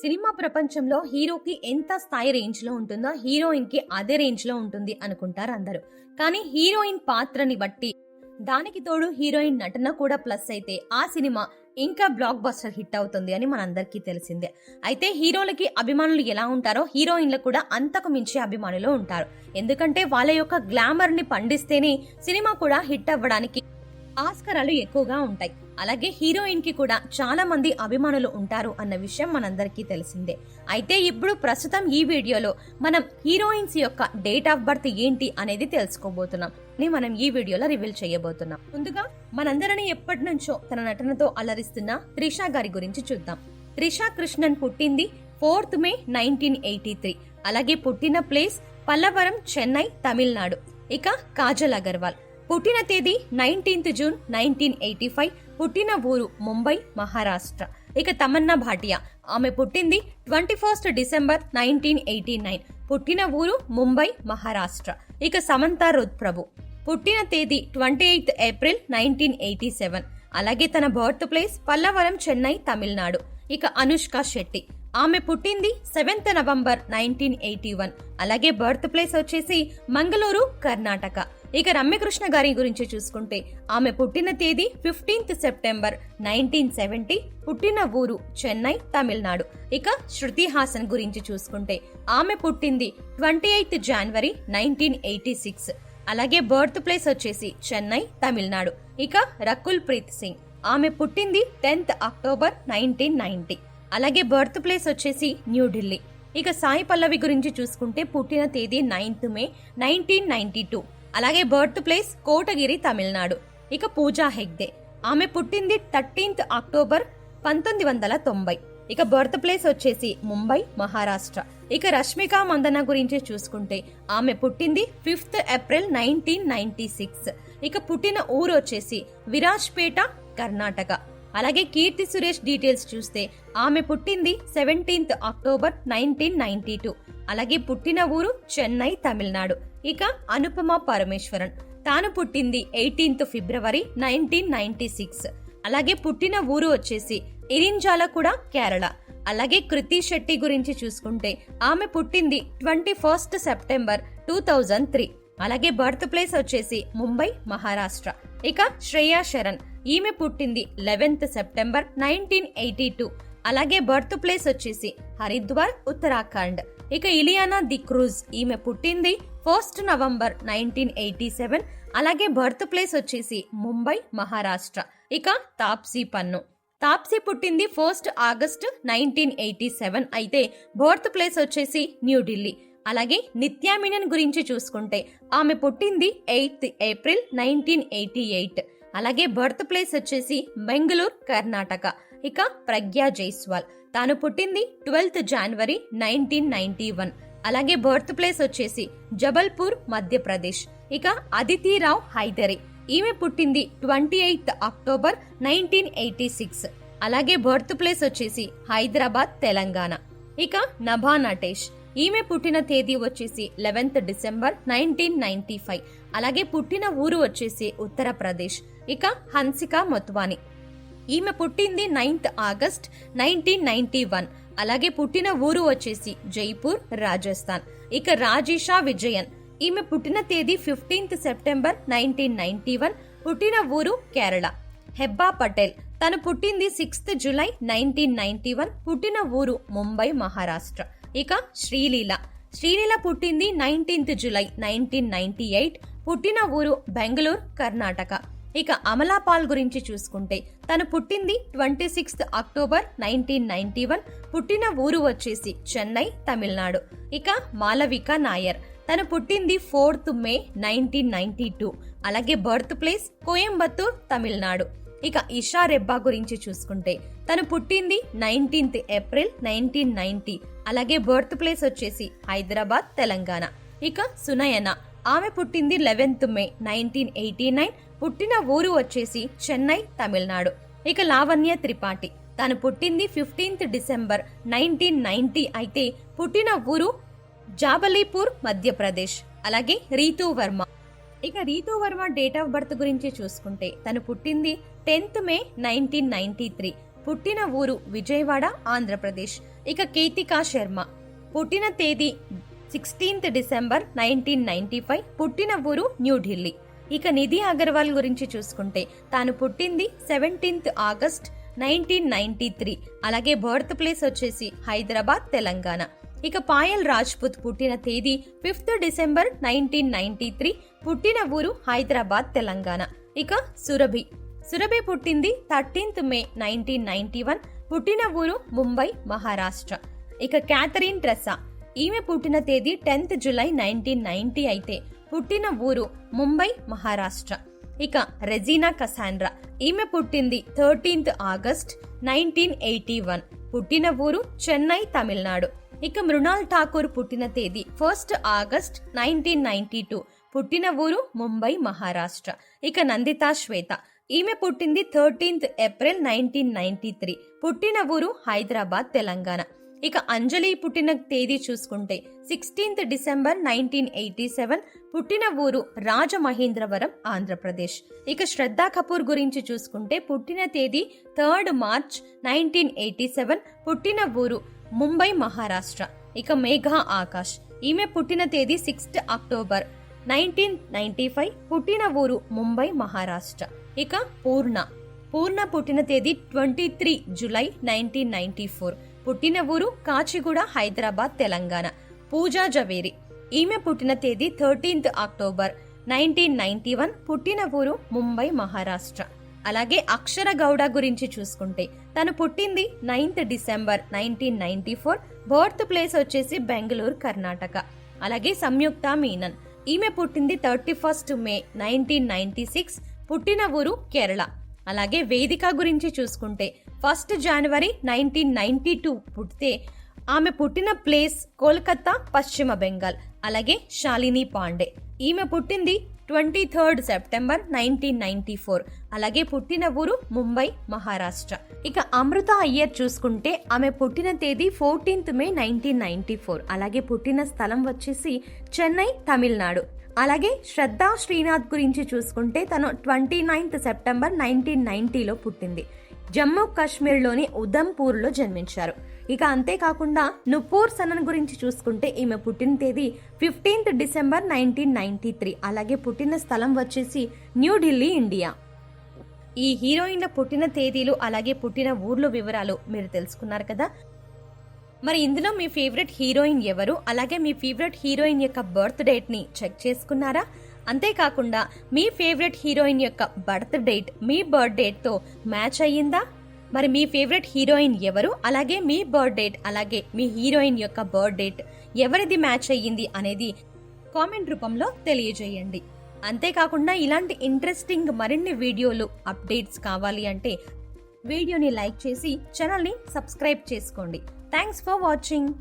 Cinema ప్రపంచంలో హీరోకి ఎంత స్థాయి రేంజ్లో ఉంటుందో హీరోయిన్కి అదే రేంజ్లో ఉంటుంది అనుకుంటారు అందరూ. కానీ హీరోయిన్ పాత్రని బట్టి దానికి తోడు హీరోయిన్ నటన కూడా ప్లస్ అయితే ఆ సినిమా ఇంకా బ్లాక్ బస్టర్ హిట్ అవుతుంది అని మనందరికీ తెలిసిందే. అయితే హీరోలకి అభిమానులు ఎలా ఉంటారో హీరోయిన్లకు కూడా అంతకు మించి అభిమానులు ఉంటారు. ఎందుకంటే వాళ్ళ యొక్క గ్లామర్ని పండిస్తేనే సినిమా కూడా హిట్ అవ్వడానికి ఆస్కరాలు ఎక్కువగా ఉంటాయి. అలాగే హీరోయిన్కి కూడా చాలా మంది అభిమానులు ఉంటారు అన్న విషయం మనందరికీ తెలిసిందే. అయితే ఇప్పుడు ప్రస్తుతం ఈ వీడియోలో మనం హీరోయిన్స్ యొక్క డేట్ ఆఫ్ బర్త్ ఏంటి అనేది తెలుసుకోబోతున్నాం. ని మనం ఈ వీడియోలో రివీల్ చేయబోతున్నాం. ముందుగా మనందరిని ఎప్పటి నుంచో తన నటనతో అలరిస్తున్న త్రిషా గారి గురించి చూద్దాం. త్రిషా కృష్ణన్ పుట్టింది fourth May nineteen eighty three. అలాగే పుట్టిన ప్లేస్ పల్లవరం చెన్నై తమిళనాడు. ఇక కాజల్ అగర్వాల్. పుట్టిన తేదీ nineteenth June nineteen eighty five. పుట్టిన ఊరు ముంబై మహారాష్ట్ర. ఇక తమన్నా భాటియా. ఆమె పుట్టింది twenty first December nineteen eighty nine. పుట్టిన ఊరు ముంబై మహారాష్ట్ర. ఇక సమంత రుద్ ప్రభు పుట్టిన తేదీ twenty eighth April nineteen eighty seven. అలాగే తన బర్త్ ప్లేస్ పల్లవరం చెన్నై తమిళనాడు. ఇక అనుష్క శెట్టి. ఆమె పుట్టింది seventh November nineteen eighty one. అలాగే బర్త్ ప్లేస్ వచ్చేసి మంగళూరు కర్ణాటక. ఇక రమ్యకృష్ణ గారి గురించి చూసుకుంటే ఆమె పుట్టిన తేదీ ఫిఫ్టీన్త్ సెప్టెంబర్ నైన్టీన్ సెవెంటీ పుట్టిన ఊరు చెన్నై తమిళనాడు. ఇక శృతి హాసన్ గురించి చూసుకుంటే ఆమె పుట్టింది twenty eighth January nineteen eighty six. అలాగే బర్త్ ప్లేస్ వచ్చేసి చెన్నై తమిళనాడు. ఇక రకుల్ ప్రీత్ సింగ్. ఆమె పుట్టింది టెన్త్ అక్టోబర్ నైన్టీన్ నైన్టీ. అలాగే బర్త్ ప్లేస్ వచ్చేసి న్యూఢిల్లీ ఇక సాయి పల్లవి గురించి చూసుకుంటే పుట్టిన తేదీ ninth May nineteen ninety two. అలాగే బర్త్ ప్లేస్ కోటగిరి తమిళనాడు. ఇక పూజా హెగ్దే ఆమె పుట్టింది థర్టీన్త్ అక్టోబర్ పంతొమ్మిది వందల తొంభై. ఇక బర్త్ ప్లేస్ వచ్చేసి ముంబై మహారాష్ట్ర. ఇక రష్మిక మందన గురించి చూసుకుంటే ఆమె పుట్టింది fifth April nineteen ninety six. ఇక పుట్టిన ఊరు వచ్చేసి విరాజ్పేట కర్ణాటక. అలాగే కీర్తి సురేష్ డీటెయిల్స్ చూస్తే ఆమె పుట్టింది seventeenth October nineteen ninety two. అలాగే పుట్టిన ఊరు చెన్నై తమిళనాడు. ఇక అనుపమ పరమేశ్వరన్. తాను పుట్టింది eighteenth February nineteen ninety six అలాగే పుట్టిన ఊరు వచ్చేసి ఇరింజాల కూడా కేరళ. అలాగే కృతి శెట్టి గురించి చూసుకుంటే ఆమె పుట్టింది twenty first September two thousand three అలాగే బర్త్ ప్లేస్ వచ్చేసి ముంబై మహారాష్ట్ర. ఇక శ్రేయా శరణ్. ఈమె పుట్టింది eleventh September nineteen eighty two అలాగే బర్త్ ప్లేస్ వచ్చేసి హరిద్వార్ ఉత్తరాఖండ్. ఇక ఇలియానా ది క్రూజ్ ఈమె పుట్టింది first November nineteen eighty seven అలాగే బర్త్ ప్లేస్ వచ్చేసి ముంబై మహారాష్ట్ర. ఇక తాప్సీ పన్ను. తాప్సీ పుట్టింది first August nineteen eighty seven అయితే బర్త్ ప్లేస్ వచ్చేసి న్యూఢిల్లీ అలాగే నిత్యా మీనన్ గురించి చూసుకుంటే ఆమె పుట్టింది eighth April nineteen eighty eight అలాగే బర్త్ ప్లేస్ వచ్చేసి బెంగళూరు కర్ణాటక. ఇక ప్రజ్ఞా జైస్వాల్. తాను పుట్టింది twelfth January nineteen ninety one. అలాగే బర్త్ ప్లేస్ వచ్చేసి జబల్పూర్ మధ్యప్రదేశ్. ఇక అదితిరావు హైదరి. ఈమె పుట్టింది twenty eighth October nineteen eighty six. అలాగే బర్త్ ప్లేస్ వచ్చేసి హైదరాబాద్ తెలంగాణ. ఇక నభా నటేష్. ఈమె పుట్టిన తేదీ వచ్చేసి eleventh December nineteen ninety five. అలాగే పుట్టిన ఊరు వచ్చేసి ఉత్తరప్రదేశ్. ఇక హన్సిక మొత్వాని. ఈమె పుట్టింది ninth August nineteen ninety one. అలాగే పుట్టిన ఊరు వచ్చేసి జైపూర్ రాజస్థాన్. ఇక రాజేషా విజయన్. ఈమె పుట్టిన తేదీ fifteenth September nineteen ninety one. పుట్టిన ఊరు కేరళ. హెబ్బా పటేల్. తను పుట్టింది sixth July nineteen ninety one. పుట్టిన ఊరు ముంబై మహారాష్ట్ర. ఇక శ్రీలీల. శ్రీలీల పుట్టింది nineteenth July nineteen ninety eight. పుట్టిన ఊరు బెంగళూరు కర్ణాటక. ఇక అమలా పాల్ గురించి చూసుకుంటే తను పుట్టింది twenty sixth October nineteen ninety one. పుట్టిన ఊరు వచ్చేసి చెన్నై తమిళనాడు. ఇక మాలవిక నాయర్. తను పుట్టింది fourth May nineteen ninety two. అలాగే బర్త్ ప్లేస్ కోయంబత్తూర్ తమిళనాడు. ఇక ఇషా రెబ్బా గురించి చూసుకుంటే తను పుట్టింది నైన్టీన్త్ ఏప్రిల్ నైన్టీన్ నైన్టీ. అలాగే బర్త్ ప్లేస్ వచ్చేసి హైదరాబాద్ తెలంగాణ. ఇక సునయన. ఆమె పుట్టింది eleventh May nineteen eighty nine. పుట్టిన ఊరు వచ్చేసి చెన్నై తమిళనాడు. ఇక లావణ్య త్రిపాఠి. తను పుట్టింది ఫిఫ్టీన్త్ డిసెంబర్ నైన్టీన్ నైన్టీ అయితే పుట్టిన ఊరు జాబలీపూర్ మధ్యప్రదేశ్. అలాగే రీతూ వర్మ. ఇక Ritu Varma date of birth గురించి చూసుకుంటే తను పుట్టింది tenth May nineteen ninety three. పుట్టిన ఊరు విజయవాడ ఆంధ్రప్రదేశ్. ఇక కీర్తికా శర్మ. పుట్టిన తేదీ sixteenth December nineteen ninety five. పుట్టిన ఊరు న్యూఢిల్లీ ఇక నిధి అగర్వాల్ గురించి చూసుకుంటే తాను పుట్టింది seventeenth August nineteen ninety three. అలాగే బర్త్ ప్లేస్ వచ్చేసి హైదరాబాద్ తెలంగాణ. ఇక పాయల్ రాజ్పుత్ పుట్టిన తేదీ fifth December nineteen ninety three. పుట్టిన ఊరు హైదరాబాద్ తెలంగాణ. ఇక సురభి. సురభి పుట్టింది thirteenth May nineteen ninety one. పుట్టిన ఊరు ముంబై మహారాష్ట్ర. ఇక క్యాథరిన్ ట్రెసా ఈమె పుట్టిన తేదీ టెన్త్ జులై నైన్టీన్ నైన్టీ అయితే. పుట్టిన ఊరు ముంబై మహారాష్ట్ర. ఇక రెజీనా కసాండ్రా. ఈమె పుట్టింది thirteenth August nineteen eighty one. పుట్టిన ఊరు చెన్నై తమిళనాడు. ఇక మృణాల్ ఠాకూర్ పుట్టిన తేదీ first August nineteen ninety two. పుట్టిన ఊరు ముంబై మహారాష్ట్ర. ఇక నందితా శ్వేత. ఈమె పుట్టింది thirteenth April nineteen ninety three. పుట్టిన ఊరు హైదరాబాద్ తెలంగాణ. ఇక అంజలి పుట్టిన తేదీ చూసుకుంటే sixteenth December nineteen eighty seven పుట్టిన ఊరు రాజమహేంద్రవరం ఆంధ్రప్రదేశ్. ఇక శ్రద్ధా కపూర్ గురించి చూసుకుంటే పుట్టిన తేదీ third March nineteen eighty seven పుట్టిన ఊరు ముంబై మహారాష్ట్ర. ఇక మేఘా ఆకాష్. ఈమె పుట్టిన తేదీ sixth October nineteen ninety five పుట్టిన ఊరు ముంబై మహారాష్ట్ర. ఇక పూర్ణ. పూర్ణ పుట్టిన తేదీ twenty three July nineteen ninety four. పుట్టిన ఊరు కాచిగూడ హైదరాబాద్ తెలంగాణ. పూజా జవేరి. ఈమె పుట్టిన తేదీ thirteenth October nineteen ninety one. పుట్టిన ఊరు ముంబై మహారాష్ట్ర. అలాగే అక్షర గౌడ గురించి చూసుకుంటే తను పుట్టింది ninth December nineteen ninety four. Birth place వచ్చేసి బెంగళూరు కర్ణాటక. అలాగే సంయుక్త మీనన్. ఈమె పుట్టింది thirty first May nineteen ninety six. పుట్టిన ఊరు కేరళ. అలాగే వేదిక గురించి చూసుకుంటే first January nineteen ninety two పుట్టితే ఆమె పుట్టిన ప్లేస్ కోల్కతా పశ్చిమ బెంగాల్ అలాగే శాలిని పాండే ఈమె పుట్టింది twenty third September nineteen ninety four అలాగే పుట్టిన ఊరు ముంబై మహారాష్ట్ర ఇక అమృత అయ్యర్ చూసుకుంటే ఆమె పుట్టిన తేదీ fourteenth May nineteen ninety four అలాగే పుట్టిన స్థలం వచ్చేసి చెన్నై తమిళనాడు అలాగే శ్రద్ధా శ్రీనాథ్ గురించి చూసుకుంటే తను ట్వంటీ నైన్త్ సెప్టెంబర్ నైన్టీన్ నైన్టీలో పుట్టింది. జమ్మూ కాశ్మీర్లోని ఉధంపూర్లో జన్మించారు. ఇక అంతేకాకుండా నుపూర్ సనన్ గురించి చూసుకుంటే ఈమె పుట్టిన తేదీ fifteenth December nineteen ninety three. అలాగే పుట్టిన స్థలం వచ్చేసి న్యూఢిల్లీ ఇండియా. ఈ హీరోయిన్ల పుట్టిన తేదీలు అలాగే పుట్టిన ఊర్ల వివరాలు మీరు తెలుసుకున్నారు కదా. మరి ఇందులో మీ ఫేవరెట్ హీరోయిన్ ఎవరు? అలాగే మీ ఫేవరెట్ హీరోయిన్ యొక్క బర్త్ డేట్ని చెక్ చేసుకున్నారా? అంతేకాకుండా మీ ఫేవరెట్ హీరోయిన్ యొక్క బర్త్ డేట్ మీ బర్త్ డేట్తో మ్యాచ్ అయ్యిందా? మరి మీ ఫేవరెట్ హీరోయిన్ ఎవరు? అలాగే మీ బర్త్ డేట్ అలాగే మీ హీరోయిన్ యొక్క బర్త్ డేట్ ఎవరిది మ్యాచ్ అయ్యింది అనేది కామెంట్ రూపంలో తెలియజేయండి. అంతేకాకుండా ఇలాంటి ఇంట్రెస్టింగ్ మరిన్ని వీడియోలు అప్డేట్స్ కావాలి అంటే వీడియోని లైక్ చేసి ఛానల్ని సబ్స్క్రైబ్ చేసుకోండి. Thanks for watching.